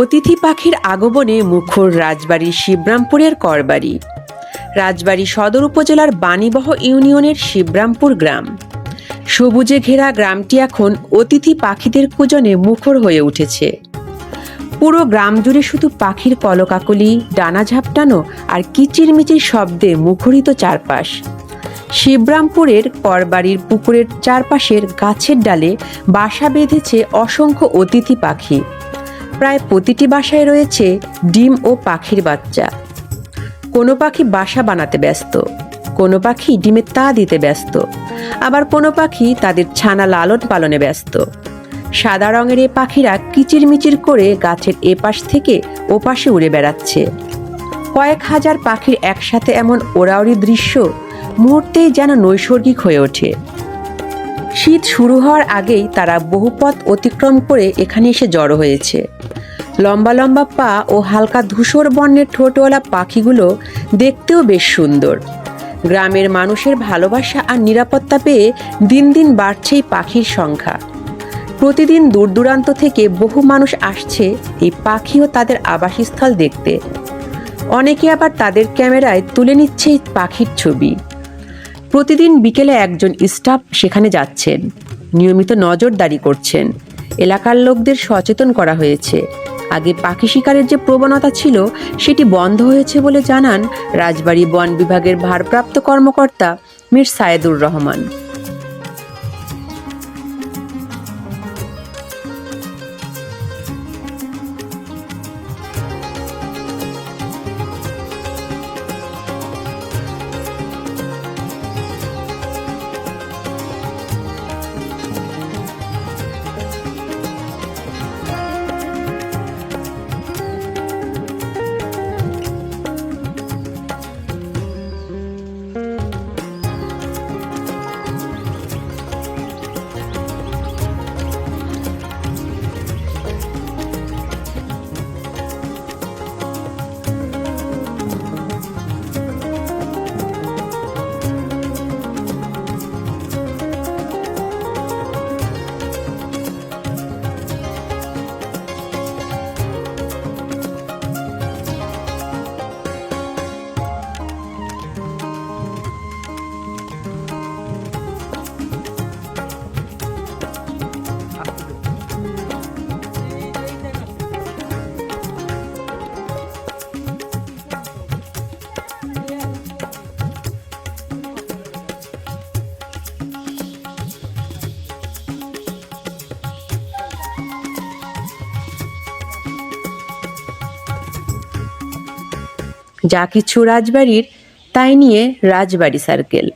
অতিথি পাখির আগমনে মুখর রাজবাড়ির শিবরামপুরের করবাড়ি। রাজবাড়ি সদর উপজেলার বাণীবহ ইউনিয়নের শিবরামপুর গ্রাম। সবুজে ঘেরা গ্রামটি এখন অতিথি পাখিদের কুজনে মুখর হয়ে উঠেছে। পুরো গ্রাম জুড়ে শুধু পাখির কলকাকলি ডানা ঝাপটানো আর কিচিরমিচির শব্দে মুখরিত চারপাশ। শিবরামপুরের করবাড়ির পুকুরের চারপাশের গাছের ডালে বাসা বেঁধেছে অসংখ্য অতিথি পাখি। প্রায় প্রতিটি বাসায় রয়েছে ডিম ও পাখির বাচ্চা। কোনো পাখি বাসা বানাতে ব্যস্ত, কোনো পাখি ডিমে তা দিতে ব্যস্ত, আবার কোনো পাখি তাদের ছানা লালন পালনে ব্যস্ত। সাদা রঙের এ পাখিরা কিচিরমিচির করে গাছের এপাশ থেকে ওপাশে উড়ে বেড়াচ্ছে। কয়েক হাজার পাখির একসাথে এমন ওরাওরি দৃশ্য মুহূর্তেই যেন নৈসর্গিক হয়ে ওঠে। শীত শুরু হওয়ার আগেই তারা বহু পথ অতিক্রম করে এখানে এসে জড়ো হয়েছে। লম্বা লম্বা পা ও হালকা ধূসর বর্ণের ঠোঁটওয়ালা পাখিগুলো দেখতেও বেশ সুন্দর। গ্রামের মানুষের ভালোবাসা আর নিরাপত্তা পেয়ে দিন দিন বাড়ছে এই পাখির সংখ্যা। প্রতিদিন দূর দূরান্ত থেকে বহু মানুষ আসছে এই পাখি ও তাদের আবাসস্থল দেখতে। অনেকে আবার তাদের ক্যামেরায় তুলে নিচ্ছে এই পাখির ছবি। প্রতিদিন বিকেলে একজন স্টাফ সেখানে যাচ্ছেন। নিয়মিত নজরদারি করছেন। এলাকার লোকদের সচেতন করা হয়েছে। আগে পাখি শিকারের যে প্রবণতা ছিল, সেটি বন্ধ হয়েছে বলে জানান রাজবাড়ী বন বিভাগের ভারপ্রাপ্ত কর্মকর্তা মির সায়েদুর রহমান। যা কিছু রাজবাড়ির তাই নিয়ে রাজবাড়ি সার্কেল